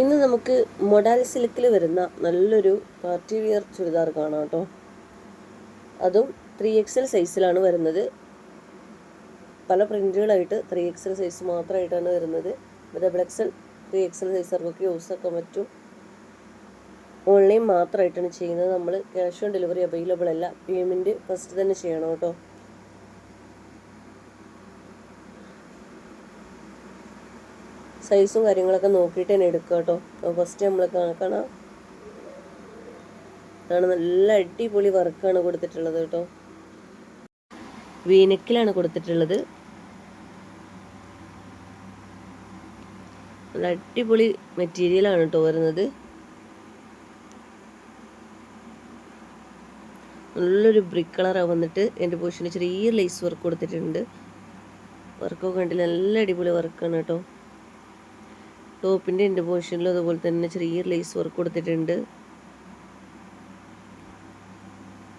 ഇന്ന് നമുക്ക് മൊഡാൽ സിൽക്കിൽ വരുന്ന നല്ലൊരു പാർട്ടി വിയർ ചുരിദാർ കാണാം കേട്ടോ. അതും ത്രീ എക്സൽ സൈസിലാണ് വരുന്നത്. പല പ്രിന്റുകളായിട്ട് ത്രീ എക്സൽ സൈസ് മാത്രമായിട്ടാണ് വരുന്നത്. ഡബിൾ എക്സൽ ത്രീ എക്സൽ സൈസുകാർക്കൊക്കെ യൂസ് ആക്കാൻ പറ്റും. ഓൺലൈൻ മാത്രമായിട്ടാണ് ചെയ്യുന്നത്. നമ്മൾ ക്യാഷ് ഓൺ ഡെലിവറി അവൈലബിൾ അല്ല. പേയ്മെന്റ് ഫസ്റ്റ് തന്നെ ചെയ്യണം കേട്ടോ. സൈസും കാര്യങ്ങളൊക്കെ നോക്കിയിട്ട് തന്നെ എടുക്കുക കേട്ടോ. ഫസ്റ്റ് നമ്മൾ കാണാം. അതാണ് നല്ല അടിപൊളി വർക്കാണ് കൊടുത്തിട്ടുള്ളത് കേട്ടോ. വീനക്കിലാണ് കൊടുത്തിട്ടുള്ളത്. നല്ല അടിപൊളി മെറ്റീരിയലാണ് കേട്ടോ വരുന്നത്. നല്ലൊരു ബ്രിക്ക് കളറാണ് വന്നിട്ട് എന്റെ പോഷന് ചെറിയ ലേസ് വർക്ക് കൊടുത്തിട്ടുണ്ട്. വർക്കൊക്കെ കണ്ടില്ല നല്ല അടിപൊളി വർക്കാണ് കേട്ടോ. ടോപ്പിന്റെ എന്റെ പോർഷനിലും അതുപോലെ തന്നെ ചെറിയ ലേസ് വർക്ക് കൊടുത്തിട്ടുണ്ട്.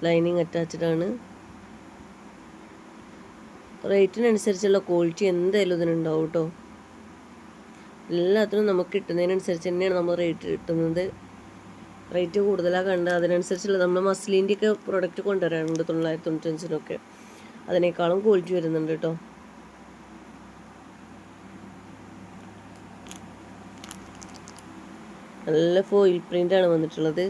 ലൈനിങ് അറ്റാച്ച്ഡ് ആണ്. റേറ്റിനനുസരിച്ചുള്ള ക്വാളിറ്റി എന്തായാലും ഇതിനുണ്ടാവും കേട്ടോ എല്ലാത്തിനും നമുക്ക് കിട്ടുന്നതിനനുസരിച്ച് തന്നെയാണ് നമ്മൾ റേറ്റ് കിട്ടുന്നത്. റേറ്റ് കൂടുതലാണ് കണ്ടത്. അതിനനുസരിച്ചുള്ള നമ്മൾ മസ്ലിന്റെയൊക്കെ പ്രൊഡക്റ്റ് കൊണ്ടുവരാറുണ്ട് തൊള്ളായിരത്തി തൊണ്ണൂറ്റഞ്ചിനൊക്കെ. അതിനേക്കാളും ക്വാളിറ്റി വരുന്നുണ്ട് കേട്ടോ നല്ല ഫോയിൽ പ്രിന്റ് ആണ് വന്നിട്ടുള്ളത്.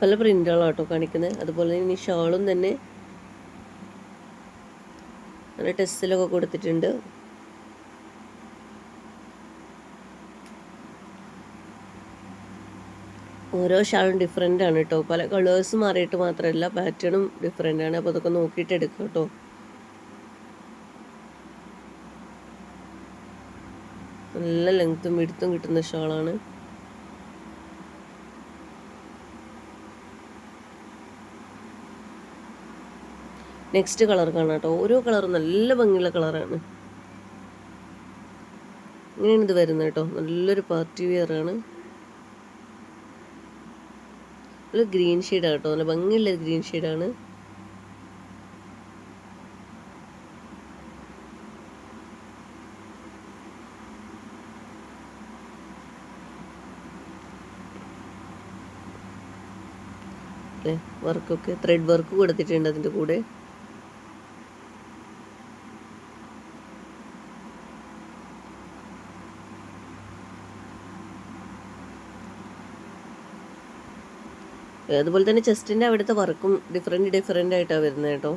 പല പ്രിന്റുകളാണ് കേട്ടോ കാണിക്കുന്നത് അതുപോലെ തന്നെ ഷാളും തന്നെ നല്ല ടെസ്റ്റിലൊക്കെ കൊടുത്തിട്ടുണ്ട്. ഓരോ ഷാളും ഡിഫറെന്റ് ആണ് കേട്ടോ പല കളേഴ്സ് മാറിയിട്ട് മാത്രമല്ല പാറ്റേണും ഡിഫറെന്റ് ആണ്. അപ്പോൾ അതൊക്കെ നോക്കിയിട്ട് എടുക്കാം കേട്ടോ നല്ല ലെങ്ത്തും വിടുത്തും കിട്ടുന്ന ഷോളാണ്. നെക്സ്റ്റ് കളർ കാണാം കേട്ടോ ഓരോ കളറും നല്ല ഭംഗിയുള്ള കളറാണ് ഇങ്ങനെയാണ് ഇത് വരുന്നത് കേട്ടോ നല്ലൊരു പാർട്ടി വെയർ ആണ്. നല്ല ഗ്രീൻ ഷെയ്ഡാണ് കേട്ടോ നല്ല ഭംഗിയുള്ള ഗ്രീൻ ഷെയ്ഡാണ് അല്ലേ വർക്കൊക്കെ ത്രെഡ് വർക്ക് കൊടുത്തിട്ടുണ്ട് അതിന്റെ കൂടെ. അതുപോലെ തന്നെ ചെസ്റ്റിന്റെ അവിടുത്തെ വർക്കും ഡിഫറെന്റ് ഡിഫറെന്റ് ആയിട്ടാണ് വരുന്നത് കേട്ടോ.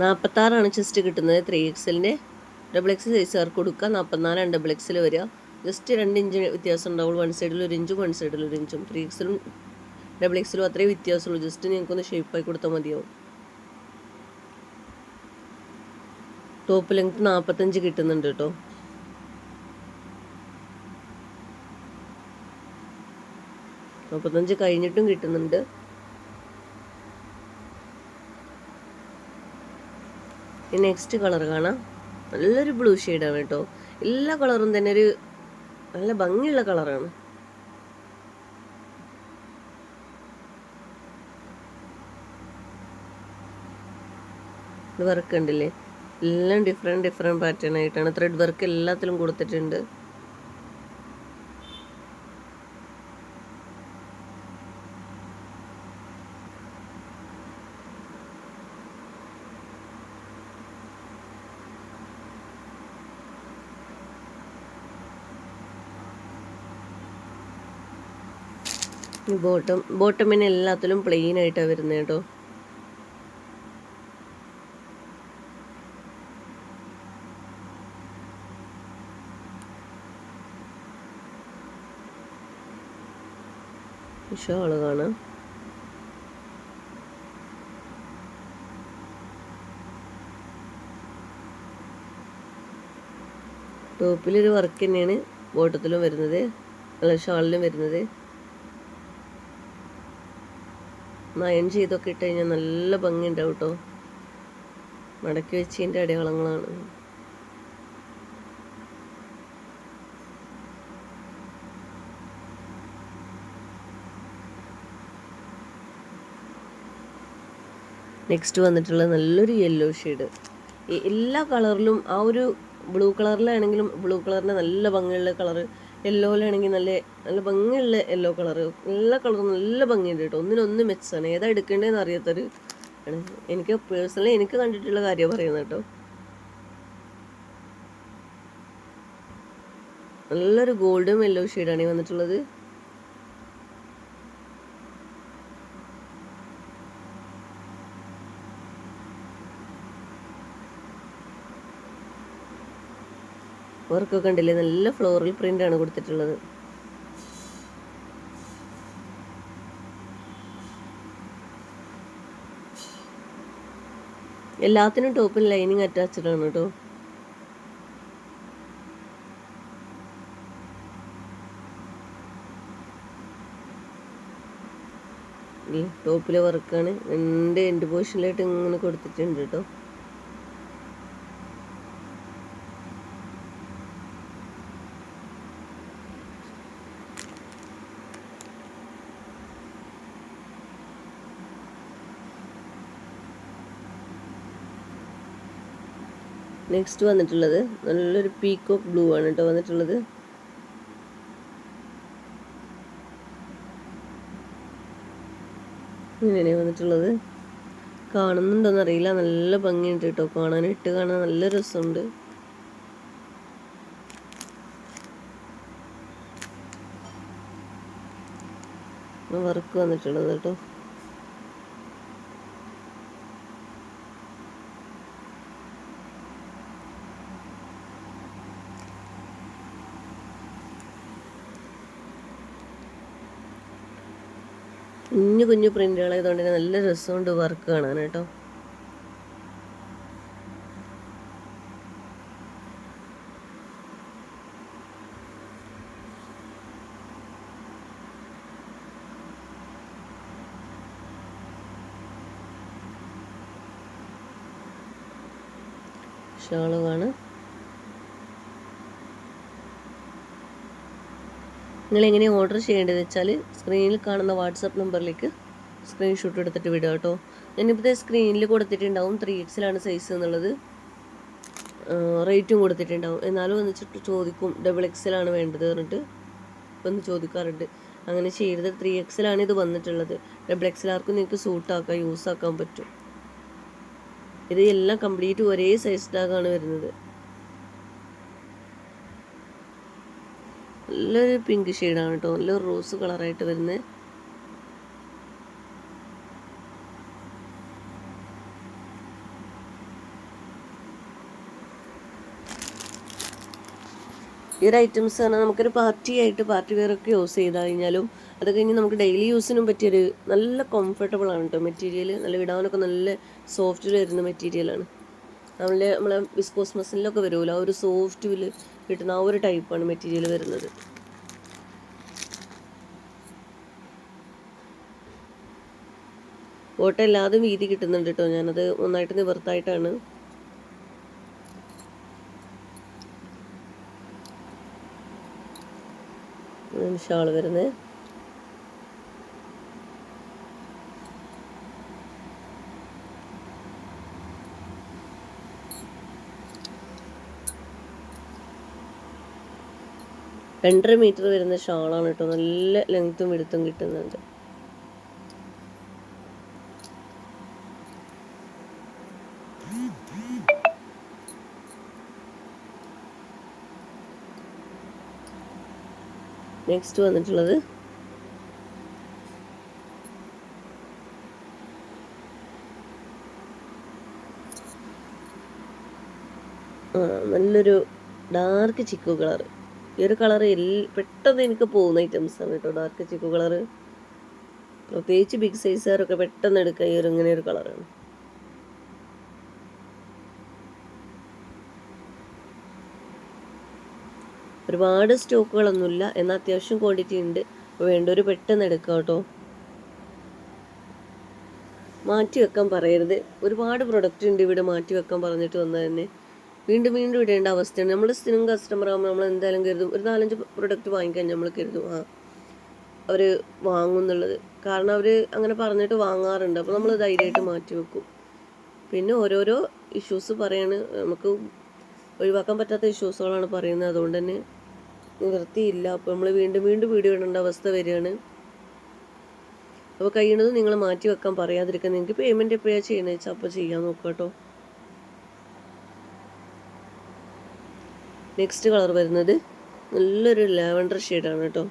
നാൽപ്പത്താറാണ് ചെസ്റ്റ് കിട്ടുന്നത് ത്രീ എക്സലിന്റെ ഡബിൾ എക്സ് സൈസുകാർക്ക് കൊടുക്കുക. നാൽപ്പത്തിനാലാണ് ഡബിൾ എക്സിൽ വരിക. ജസ്റ്റ് രണ്ട് ഇഞ്ച് വ്യത്യാസം ഉണ്ടാവുള്ളൂ വൺ സൈഡിൽ ഒരു ഇഞ്ചും വൺ സൈഡിൽ ഒരു ഇഞ്ചും ത്രീ എക്സിലും ഡബിൾ എക്സിലും അത്രയും വ്യത്യാസമുള്ളൂ. ജസ്റ്റ് നിങ്ങൾക്കൊന്ന് ഷേപ്പായി കൊടുത്താൽ മതിയാവും. ടോപ്പ് ലെങ്ത് നാൽപ്പത്തഞ്ച് കിട്ടുന്നുണ്ട് കേട്ടോ നാൽപ്പത്തഞ്ച് കഴിഞ്ഞിട്ടും കിട്ടുന്നുണ്ട്. നെക്സ്റ്റ് കളർ കാണാം. നല്ലൊരു ബ്ലൂ ഷെയ്ഡാണ് കേട്ടോ എല്ലാ കളറും തന്നെ ഒരു നല്ല ഭംഗിയുള്ള കളറാണ് വർക്ക് ഉണ്ടല്ലേ എല്ലാം ഡിഫറെന്റ് ഡിഫറെന്റ് പാറ്റേൺ ആയിട്ടാണ്. ത്രെഡ് വർക്ക് എല്ലാത്തിലും കൊടുത്തിട്ടുണ്ട്. ഈ ബോട്ടം ബോട്ടമിന് എല്ലാത്തിലും പ്ലെയിൻ ആയിട്ടാണ് വരുന്നത് കേട്ടോ ഷോൾ കാണാം. ടോപ്പിലൊരു വർക്ക് തന്നെയാണ് ബോട്ടത്തിലും വരുന്നത് അല്ല ഷാളിലും വരുന്നത്. നയൻ ചെയ്തൊക്കെ ഇട്ട് കഴിഞ്ഞാൽ നല്ല ഭംഗി ഉണ്ടാവും കേട്ടോ മടക്കി വെച്ചതിന്റെ അടയാളങ്ങളാണ്. നെക്സ്റ്റ് വന്നിട്ടുള്ള നല്ലൊരു യെല്ലോ ഷെയ്ഡ് എല്ലാ കളറിലും ആ ഒരു ബ്ലൂ കളറിലാണെങ്കിലും ബ്ലൂ കളറിന്റെ നല്ല ഭംഗിയുള്ള കളറ് യെല്ലോയിലാണെങ്കിൽ നല്ല നല്ല ഭംഗിയുള്ള യെല്ലോ കളർ എല്ലാ കളറും നല്ല ഭംഗിയുണ്ട് കേട്ടോ. ഒന്നിനൊന്ന് മെച്ചാണ് ഏതാ എടുക്കേണ്ടതെന്ന് അറിയാത്തൊരു ആണ്. എനിക്ക് പേഴ്സണലി എനിക്ക് കണ്ടിട്ടുള്ള കാര്യം പറയുന്നത് കേട്ടോ. നല്ലൊരു ഗോൾഡും യെല്ലോ ഷെയ്ഡാണ് വന്നിട്ടുള്ളത്. വർക്കൊക്കെ കണ്ടില്ലേ? നല്ല ഫ്ലോറൽ പ്രിന്റ് ആണ് കൊടുത്തിട്ടുള്ളത്. എല്ലാത്തിനും ടോപ്പിൽ ലൈനിങ് അറ്റാച്ച്ഡ് ആണ് കേട്ടോ ടോപ്പിലെ വർക്കാണ് എന്റെ എൻഡ് പോർഷനിലായിട്ട് ഇങ്ങനെ കൊടുത്തിട്ടുണ്ട് കേട്ടോ നെക്സ്റ്റ് വന്നിട്ടുള്ളത്. നല്ലൊരു പീക്കോക്ക് ബ്ലൂ ആണ് കേട്ടോ വന്നിട്ടുള്ളത്. ഇങ്ങനെയാണ് വന്നിട്ടുള്ളത്. കാണുന്നുണ്ടോന്ന് അറിയില്ല നല്ല ഭംഗിയുണ്ട് കേട്ടോ കാണാൻ ഇട്ട് കാണാൻ നല്ല രസമുണ്ട്. വർക്ക് വന്നിട്ടുള്ളത് കേട്ടോ കുഞ്ഞു കുഞ്ഞു പ്രിന്റുകളായതുകൊണ്ട് തന്നെ നല്ല രസമുണ്ട് വർക്ക് കാണാൻ കേട്ടോ. ഷാളുമാണ് നിങ്ങൾ എങ്ങനെ ഓർഡർ ചെയ്യേണ്ടത് വെച്ചാൽ സ്ക്രീനിൽ കാണുന്ന വാട്സപ്പ് നമ്പറിലേക്ക് സ്ക്രീൻഷോട്ട് എടുത്തിട്ട് വിടുക കേട്ടോ. ഞാനിപ്പോൾ സ്ക്രീനിൽ കൊടുത്തിട്ടുണ്ടാവും ത്രീ എക്സിലാണ് സൈസ് എന്നുള്ളത്. റേറ്റും കൊടുത്തിട്ടുണ്ടാവും. എന്നാലും വന്നിട്ട് ചോദിക്കും ഡബിൾ എക്സിലാണ് വേണ്ടത് പറഞ്ഞിട്ട്. ഒന്ന് ചോദിക്കാറുണ്ട്. അങ്ങനെ ചെയ്തത് ത്രീ എക്സിലാണ് ഇത് വന്നിട്ടുള്ളത്. ഡബിൾ എക്സിലാർക്കും നിങ്ങൾക്ക് സൂട്ടാക്കാം യൂസ് ആക്കാൻ പറ്റും. ഇത് എല്ലാം കംപ്ലീറ്റ് ഒരേ സൈസ് ടാഗാണ് വരുന്നത്. നല്ലൊരു പിങ്ക് ഷെയ്ഡാണ് കേട്ടോ. നല്ല റോസ് കളറായിട്ട് വരുന്നത് ഈ ഒരു ഐറ്റംസ് പറഞ്ഞാൽ നമുക്കൊരു പാർട്ടി ആയിട്ട് പാർട്ടി വെയറൊക്കെ യൂസ് ചെയ്ത് കഴിഞ്ഞാലും അത് കഴിഞ്ഞ് നമുക്ക് ഡെയിലി യൂസിനും പറ്റിയൊരു നല്ല കംഫർട്ടബിൾ ആണ് കേട്ടോ. മെറ്റീരിയൽ നല്ല ഇടാനൊക്കെ നല്ല സോഫ്റ്റ് വരുന്ന മെറ്റീരിയലാണ് നമ്മളെ നമ്മളെ വിസ്കോസ് മസിലൊക്കെ വരുമല്ലോ ആ ഒരു സോഫ്റ്റിൽ കിട്ടുന്ന ആ ഒരു ടൈപ്പാണ് മെറ്റീരിയൽ വരുന്നത്. ഓട്ടം എല്ലാതും വീതി കിട്ടുന്നുണ്ട് കേട്ടോ ഞാനത് ഒന്നായിട്ട് നിവർത്തായിട്ടാണ്. ഷാൾ വരുന്നത്. രണ്ടര മീറ്റർ വരുന്ന ഷാളാണ് കേട്ടോ. നല്ല ലെങ്ത്തും എടുത്തും കിട്ടുന്നുണ്ട്. നെക്സ്റ്റ് വന്നിട്ടുള്ളത്. നല്ലൊരു ഡാർക്ക് ചിക്കു കളർ ഈ ഒരു കളർ പെട്ടെന്ന് എനിക്ക് പോകുന്ന ഐറ്റംസ് ആണ് കേട്ടോ ഡാർക്ക് ചിക്കു കളർ പ്രത്യേകിച്ച് ബിഗ് സൈസുകാരൊക്കെ പെട്ടെന്ന് എടുക്കുക ഈ ഒരു ഇങ്ങനെ ഒരു കളറാണ് ഒരുപാട് സ്റ്റോക്കുകളൊന്നുമില്ല എന്നാൽ അത്യാവശ്യം ക്വാണ്ടിറ്റി ഉണ്ട്. അപ്പോൾ വേണ്ടൊരു പെട്ടെന്ന് എടുക്കാം കേട്ടോ മാറ്റി വെക്കാൻ പറയരുത്. ഒരുപാട് പ്രൊഡക്റ്റ് ഉണ്ട് ഇവിടെ മാറ്റി വെക്കാൻ പറഞ്ഞിട്ട് വന്നത് തന്നെ. വീണ്ടും വീണ്ടും ഇടേണ്ട അവസ്ഥയാണ്. നമ്മൾ സ്ഥിരം കസ്റ്റമർ ആകുമ്പോൾ നമ്മൾ എന്തായാലും കരുതും. ഒരു നാലഞ്ച് പ്രൊഡക്റ്റ് വാങ്ങിക്കാൻ നമ്മൾ കരുതും. ആ അവർ വാങ്ങും എന്നുള്ളത് കാരണം അവർ അങ്ങനെ പറഞ്ഞിട്ട് വാങ്ങാറുണ്ട്. അപ്പോൾ നമ്മൾ ധൈര്യമായിട്ട് മാറ്റി വെക്കും. പിന്നെ ഓരോരോ ഇഷ്യൂസ് പറയാണ്. നമുക്ക് ഒഴിവാക്കാൻ പറ്റാത്ത ഇഷ്യൂസുകളാണ് പറയുന്നത്. അതുകൊണ്ട് തന്നെ നിവൃത്തിയില്ല. അപ്പോൾ നമ്മൾ വീണ്ടും വീണ്ടും വീഡിയോ ഇടേണ്ട അവസ്ഥ വരികയാണ്. അപ്പോൾ കഴിയണത് നിങ്ങൾ മാറ്റി വെക്കാൻ പറയാതിരിക്കാൻ നിങ്ങൾക്ക് പേയ്മെന്റ് എപ്പോഴാണ് ചെയ്യുന്നത് വെച്ചാൽ അപ്പോൾ ചെയ്യാൻ നോക്കുക കേട്ടോ നെക്സ്റ്റ് കളർ വരുന്നത് നല്ലൊരു ലാവൻഡർ ഷെയ്ഡാണ് കേട്ടോ.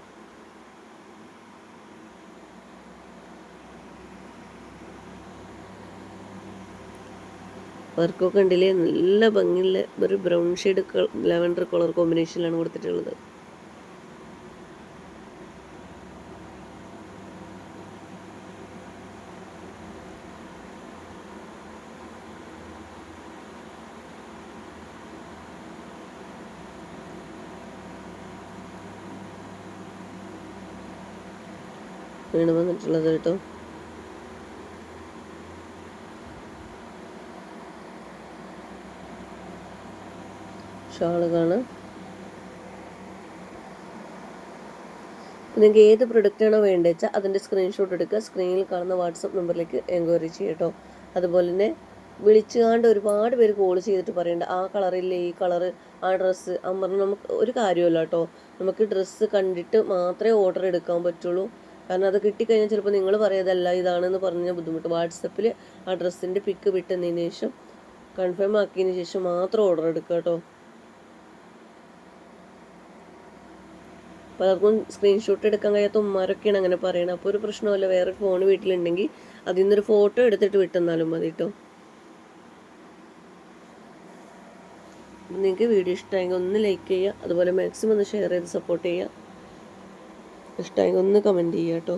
വർക്കൊക്കെ ഉണ്ടെങ്കിൽ നല്ല ഭംഗിയുള്ള ഒരു ബ്രൗൺ ഷെയ്ഡ് ലാവൻഡർ കളർ കോമ്പിനേഷനിലാണ് കൊടുത്തിട്ടുള്ളത്. വീണ് വന്നിട്ടുള്ളത് കേട്ടോ. ഷാളുകാണ് നിങ്ങൾക്ക് ഏത് പ്രൊഡക്റ്റാണോ വേണ്ടത് വെച്ചാൽ അതിന്റെ സ്ക്രീൻഷോട്ട് എടുക്കുക. സ്ക്രീനിൽ കാണുന്ന വാട്സപ്പ് നമ്പറിലേക്ക് എൻക്വയറി ചെയ്യട്ടോ അതുപോലെ തന്നെ വിളിച്ചുകാണ്ട് ഒരുപാട് പേര് കോൾ ചെയ്തിട്ട് പറയണ്ട ആ കളറില്ല ഈ കളറ് ആ ഡ്രസ്സ് പറഞ്ഞ് നമുക്ക് ഒരു കാര്യമല്ല കേട്ടോ. നമുക്ക് ഡ്രസ്സ് കണ്ടിട്ട് മാത്രമേ ഓർഡർ എടുക്കാൻ പറ്റുള്ളൂ. കാരണം അത് കിട്ടിക്കഴിഞ്ഞാൽ ചിലപ്പോൾ നിങ്ങൾ പറയതല്ല ഇതാണെന്ന് പറഞ്ഞാൽ ബുദ്ധിമുട്ട്. വാട്സപ്പിൽ ആ ഡ്രസ്സിന്റെ പിക്ക് വിട്ടതിന് ശേഷം കൺഫേം ആക്കിയതിന് ശേഷം മാത്രം ഓർഡർ എടുക്കുക കേട്ടോ. പലർക്കും സ്ക്രീൻഷോട്ട് എടുക്കാൻ കഴിയാത്ത ഉമ്മാരൊക്കെയാണ് അങ്ങനെ പറയണത് അപ്പോൾ ഒരു പ്രശ്നമല്ല വേറെ ഫോൺ വീട്ടിലുണ്ടെങ്കിൽ അതിൽ നിന്നൊരു ഫോട്ടോ എടുത്തിട്ട് വിട്ടെന്നാലും മതി കേട്ടോ. നിങ്ങൾക്ക് വീഡിയോ ഇഷ്ടമായെങ്കിൽ ഒന്ന് ലൈക്ക് ചെയ്യുക അതുപോലെ മാക്സിമം ഒന്ന് ഷെയർ ചെയ്ത് സപ്പോർട്ട് ചെയ്യുക. ഇഷ്ടമായെങ്കിൽ ഒന്ന് കമന്റ് ചെയ്യുക കേട്ടോ.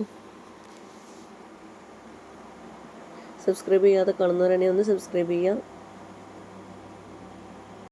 സബ്സ്ക്രൈബ് ചെയ്യാതെ കാണുന്നവരാണെങ്കിൽ ഒന്ന് സബ്സ്ക്രൈബ് ചെയ്യുക.